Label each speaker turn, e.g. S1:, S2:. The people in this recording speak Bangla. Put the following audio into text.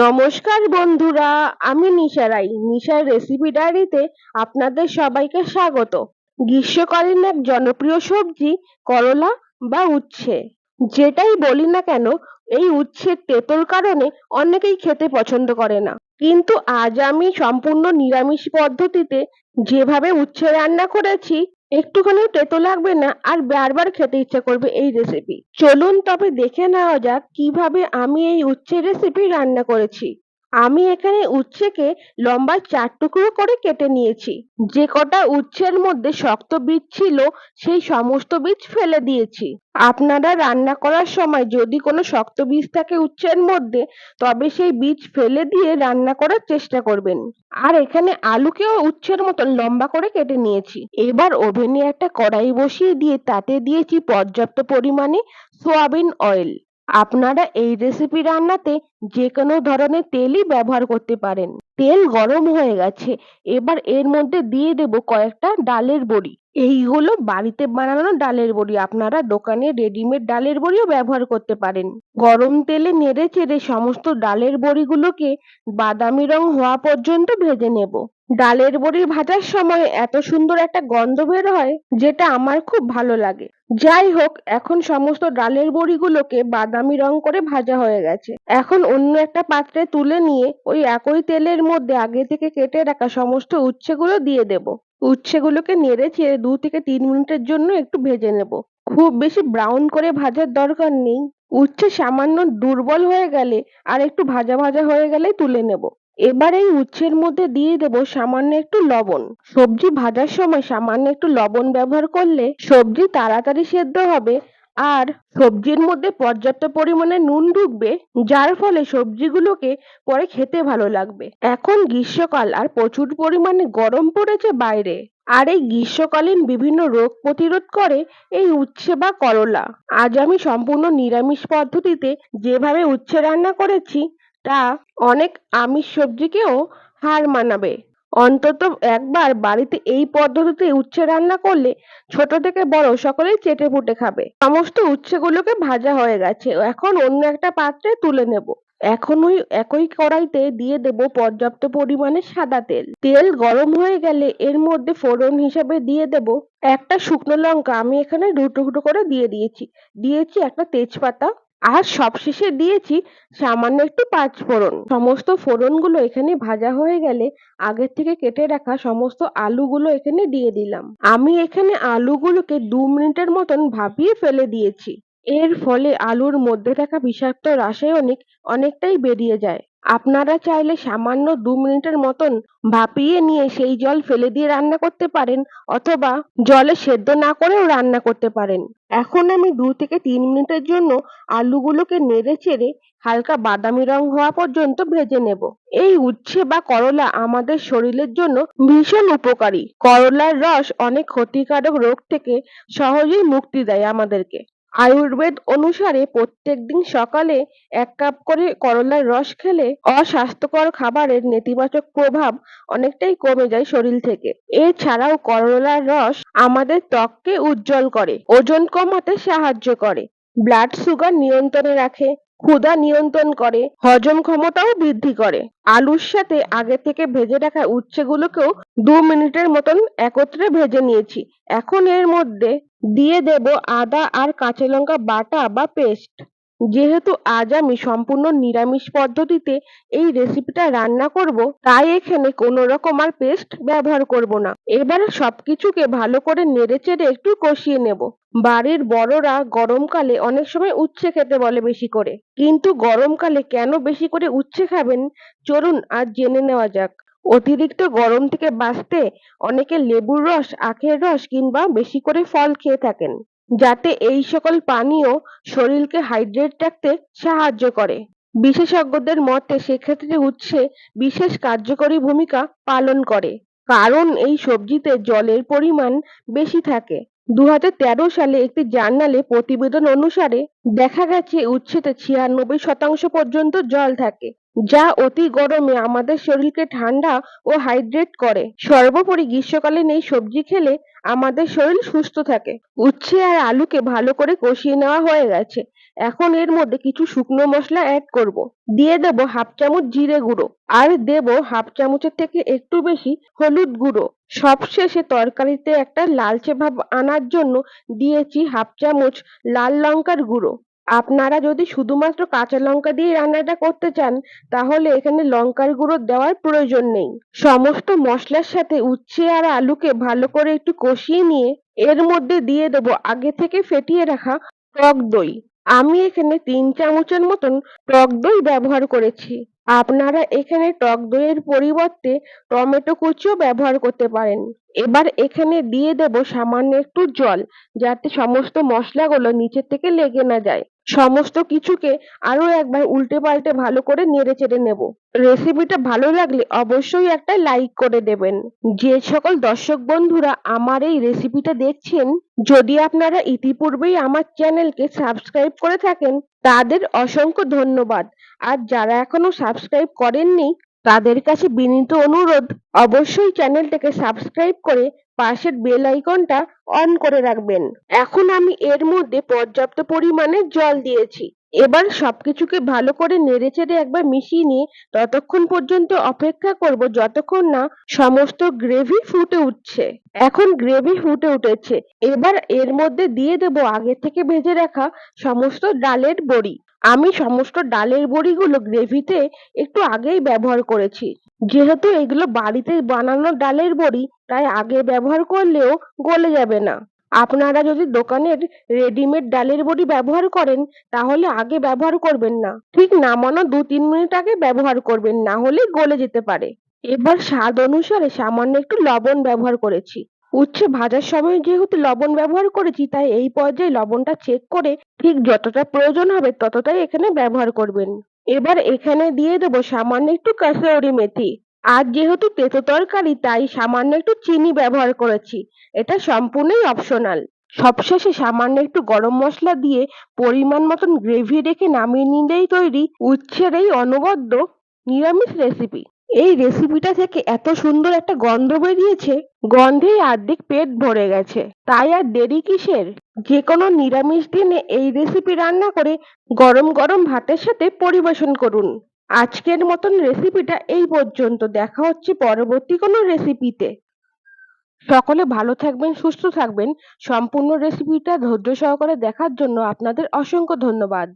S1: নমস্কার বন্ধুরা, আমি নিশা রাই নিশার রেসিপি ডায়েরিতে আপনাদের সবাইকে স্বাগত। গ্রীষ্মকালীন এক জনপ্রিয় সবজি করলা বা উচ্ছে। যেটাই বলি না কেন, এই উচ্ছের তেতোর কারণে অনেকেই খেতে পছন্দ করে না। কিন্তু আজ আমি সম্পূর্ণ নিরামিষ পদ্ধতিতে যেভাবে উচ্ছে রান্না করেছি একটুখানিও তেতো লাগবে না, আর বারবার খেতে ইচ্ছে করবে এই রেসিপি চলুন তবে দেখে নেওয়া যাক কীভাবে আমি এই উচ্ছে রেসিপি রান্না করেছি। আমি এখানে উচ্ছেকে লম্বা চার টুকরো করে কেটে নিয়েছি। যে কটা উচ্ছের মধ্যে শক্ত বীজ ছিল, সেই সমস্ত বীজ ফেলে দিয়েছি। আপনারা রান্না করার সময় যদি কোনো শক্ত বীজ থাকে উচ্ছের মধ্যে, তবে সেই বীজ ফেলে দিয়ে রান্না করার চেষ্টা করবেন। আর এখানে আলুকেও উচ্ছের মতন লম্বা করে কেটে নিয়েছি। এবার ওভেনে একটা কড়াই বসিয়ে দিয়ে তাতে দিয়েছি পর্যাপ্ত পরিমাণে সোয়াবিন অয়েল। আপনারা এই রেসিপি রান্নাতে যে কোনো ধরনের তেলই ব্যবহার করতে পারেন। তেল গরম হয়ে গেছে, এবার এর মধ্যে দিয়ে দেব কয়েকটা ডালের বড়ি। এইগুলো বাড়িতে বানানো ডালের বড়ি, আপনারা দোকানে রেডিমেড ডালের বড়িও ব্যবহার করতে পারেন। গরম তেলে নেড়ে চেড়ে সমস্ত ডালের বড়িগুলোকে বাদামি রং হওয়া পর্যন্ত ভেজে নেব। ডালের বড়ি ভাজার সময় এত সুন্দর একটা গন্ধ বের হয় যেটা আমার খুব ভালো লাগে। যাই হোক, এখন সমস্ত ডালের বড়িগুলোকে বাদামি রং করে ভাজা হয়ে গেছে। এখন অন্য একটা পাত্রে তুলে নিয়ে ওই একই তেলের মধ্যে আগে থেকে কেটে রাখা সমস্ত উচ্ছেগুলো দিয়ে দেব। উচ্ছেগুলোকে নেড়ে চেড়ে দু থেকে তিন মিনিটের জন্য একটু ভেজে নেব। খুব বেশি ব্রাউন করে ভাজার দরকার নেই। উচ্ছে সামান্য দুর্বল হয়ে গেলে আর একটু ভাজা ভাজা হয়ে গেলে তুলে নেব। এবার এই উচ্ছের মধ্যে দিয়ে দেব সামান্য একটু লবণ। সবজি ভাজার সময় সামান্য একটু লবণ ব্যবহার করলে সবজি তাড়াতাড়ি সেদ্ধ হবে আর সবজির মধ্যে পর্যাপ্ত পরিমাণে নুন ঢুকবে, যার ফলে সবজিগুলোকে পরে খেতে ভালো লাগবে। এখন গ্রীষ্মকাল আর প্রচুর পরিমাণে গরম পড়েছে বাইরে আর এই গ্রীষ্মকালীন বিভিন্ন রোগ প্রতিরোধ করে এই উচ্ছে বা করলা। আজ আমি সম্পূর্ণ নিরামিষ পদ্ধতিতে যেভাবে উচ্ছে রান্না করেছি তা অনেক আমিষ সবজিকেও হার মানাবে। অন্তত একবার বাড়িতে এই পদ্ধতিতে উচ্ছে রান্না করলে ছোট থেকে বড় সকলেই চেটেপুটে খাবে। সমস্ত উচ্ছেগুলোকে ভাজা হয়ে গেছে। এখন অন্য একটা পাত্রে তুলে নেব। এখন ওই একই কড়াইতে দিয়ে দেব পর্যাপ্ত পরিমাণে সাদা তেল। তেল গরম হয়ে গেলে এর মধ্যে ফোড়ন হিসাবে দিয়ে দেব একটা শুকনো লঙ্কা। আমি এখানে দু টুকরো করে দিয়ে দিয়েছি। দিয়েছি একটা তেজপাতা। আর সবশেষে দিয়েছি সামান্য একটু পাঁচ ফোড়ন। সমস্ত ফোড়নগুলো এখানে ভাজা হয়ে গেলে আগের থেকে কেটে রাখা সমস্ত আলুগুলো এখানে দিয়ে দিলাম। আমি এখানে আলুগুলোকে দু মিনিটের মতন ভাপিয়ে ফেলে দিয়েছি। এর ফলে আলুর মধ্যে থাকা বিষাক্ত রাসায়নিক অনেকটাই বেরিয়ে যায়। আপনারা চাইলে সামান্য দু মিনিটের মতন ভাপিয়ে নিয়ে সেই জল ফেলে দিয়ে রান্না করতে পারেন, অথবা জলে সেদ্ধ না করেও রান্না করতে পারেন। এখন আমি দু থেকে তিন মিনিটের জন্য আলুগুলোকে নেড়ে চেড়ে হালকা বাদামি রং হওয়া পর্যন্ত ভেজে নেব। এই উচ্ছে বা করলা আমাদের শরীরের জন্য ভীষণ উপকারী। করলার রস অনেক ক্ষতিকারক রোগ থেকে সহজেই মুক্তি দেয় আমাদেরকে। আয়ুর্বেদ অনুসারে প্রত্যেকদিন সকালে এক কাপ করে করলার রস খেলে অস্বাস্থ্যকর খাবারের নেতিবাচক প্রভাব অনেকটাই কমে যায় শরীর থেকে। এছাড়াও করলার রস আমাদের ত্বককে উজ্জ্বল করে, ওজন কমাতে সাহায্য করে ব্লাড সুগার নিয়ন্ত্রণে রাখে, ক্ষুধা নিয়ন্ত্রণ করে, হজম ক্ষমতাও বৃদ্ধি করে। আলুর সাথে আগে থেকে ভেজে রাখা উচ্ছেগুলোকেও দু মিনিটের মতন একত্রে ভেজে নিয়েছি। এখন এর মধ্যে দিয়ে দেব আদা আর কাঁচা লঙ্কা বাটা বা পেস্ট যেহেতু আজ আমি সম্পূর্ণ নিরামিষ পদ্ধতিতে এই রেসিপিটা রান্না করব, তাই এখানে কোনো রকম আর পেস্ট ব্যবহার করব না। এবার সবকিছুকে ভালো করে নেড়েচেড়ে একটু কষিয়ে নেব। বাড়ির বড়রা গরমকালে অনেক সময় উচ্ছে খেতে বলে বেশি করে। কিন্তু গরমকালে কেন বেশি করে উচ্ছে খাবেন? চলুন আজ জেনে নেওয়া যাক। অতিরিক্ত গরম থেকে বাঁচতে অনেকে লেবুর রস, আখের রস কিংবা বেশি করে ফল খেয়ে থাকেন, যাতে এই সকল পানীয় শরীরকে হাইড্রেট রাখতে সাহায্য করে। বিশেষজ্ঞদের মতে সেক্ষেত্রে উচ্ছে বিশেষ কার্যকরী ভূমিকা পালন করে, কারণ এই সবজিতে জলের পরিমাণ বেশি থাকে। দু হাজার তেরো সালে একটি জার্নালে প্রতিবেদন অনুসারে দেখা গেছে উচ্ছেতে ছিয়ানব্বই শতাংশ পর্যন্ত জল থাকে, যা অতি গরমে আমাদের শরীরকে ঠান্ডা ও হাইড্রেট করে। সর্বোপরি গ্রীষ্মকালীন এই সবজি খেলে আমাদের শরীর সুস্থ থাকে। উচ্ছে আর আলুকে ভালো করে কষিয়ে নেওয়া হয়ে গেছে। এখন এর মধ্যে কিছু শুকনো মশলা অ্যাড করব। দিয়ে দেব হাফ চামচ জিরে গুঁড়ো। আর দেব হাফ চামচের থেকে একটু বেশি হলুদ গুঁড়ো। সবশেষে তরকারিতে একটা লালচে ভাব আনার জন্য দিয়েছি হাফ চামচ লাল লঙ্কার গুঁড়ো। আপনারা যদি শুধুমাত্র কাঁচা লঙ্কা দিয়ে রান্নাটা করতে চান, তাহলে এখানে লঙ্কার গুঁড়ো দেওয়ার প্রয়োজন নেই। সমস্ত মশলার সাথে উচ্ছে আর আলুকে ভালো করে একটু কষিয়ে নিয়ে এর মধ্যে দিয়ে দেব আগে থেকে ফেটিয়ে রাখা টক দই। আমি এখানে তিন চামচের মতন টক দই ব্যবহার করেছি। আপনারা এখানে টক দইয়ের পরিবর্তে টমেটো কুচিও ব্যবহার করতে পারেন। এবার এখানে দিয়ে দেব সামান্য একটু জল, যাতে সমস্ত মশলাগুলো নিচের থেকে লেগে না যায়। সমস্ত কিছুকে আরও একবার উল্টে পাল্টে ভালো করে নেড়ে চেড়ে নেব। রেসিপিটা ভালো লাগলে অবশ্যই একটা লাইক করে দেবেন। যে সকল দর্শক বন্ধুরা আমার এই রেসিপিটা দেখছেন, যদি আপনারা ইতিপূর্বেই আমার চ্যানেলকে সাবস্ক্রাইব করে থাকেন, তাদের অসংখ্য ধন্যবাদ। আর যারা এখনও সাবস্ক্রাইব করেননি তাদের কাছে বিনীত অনুরোধ, অবশ্যই চ্যানেলটাকে সাবস্ক্রাইব করে পাশের বেল আইকনটা অন করে রাখবেন। এখন আমি এর মধ্যে পর্যাপ্ত পরিমাণে জল দিয়েছি। এবার সবকিছুকে ভালো করে নেড়েচেড়ে একবার মিশিয়ে নিয়ে ততক্ষণ পর্যন্ত অপেক্ষা করব যতক্ষণ না সমস্ত গ্রেভি ফুটে উঠছে। এখন গ্রেভি ফুটে উঠেছে। এবার এর মধ্যে দিয়ে দেব আগে থেকে ভেজে রাখা সমস্ত ডালের বড়ি। আমি সমস্ত ডালের বড়িগুলো গ্রেভিতে একটু আগেই ব্যবহার করেছি। যেহেতু এগুলো বাড়িতে বানানো ডালের বড়ি, তাই আগে ব্যবহার করলেও গলে যাবে না। আপনারা যদি দোকানের রেডিমেড ডালের বড়ি ব্যবহার করেন, তাহলে আগে ব্যবহার করবেন না। ঠিক নামানো দু তিন মিনিট আগে ব্যবহার করবেন, না হলে গলে যেতে পারে। এবার স্বাদ অনুসারে সামান্য একটু লবণ ব্যবহার করেছি। উচ্ছে ভাজার সময় যেহেতু লবণ ব্যবহার করেছি, তাই এই পর্যায়ে লবণটা চেক করে ঠিক যতটা প্রয়োজন হবে ততটাই এখানে ব্যবহার করবেন। এবার এখানে দিয়ে দেবো সামান্য একটু কাসৌরি মেথি। আর যেহেতু তেতো তরকারি, তাই সামান্য একটু চিনি ব্যবহার করেছি। এটা সম্পূর্ণই অপশনাল সবশেষে সামান্য একটু গরম মশলা দিয়ে পরিমাণ মতন গ্রেভি রেখে নামিয়ে নিলেই তৈরি উচ্ছের এই অনবদ্য নিরামিষ রেসিপি এই রেসিপিটা থেকে এত সুন্দর একটা গন্ধ বেরিয়েছে, গন্ধেই অর্ধেক পেট ভরে গেছে। তাই আর দেরি কিসের? যে কোনো নিরামিষ দিনে এই রেসিপি রান্না করে গরম গরম ভাতের সাথে পরিবেশন করুন। আজকের মতন রেসিপিটা এই পর্যন্ত। দেখা হচ্ছে পরবর্তী কোনো রেসিপিতে সকলে ভালো থাকবেন, সুস্থ থাকবেন। সম্পূর্ণ রেসিপিটা ধৈর্য সহকারে দেখার জন্য আপনাদের অসংখ্য ধন্যবাদ।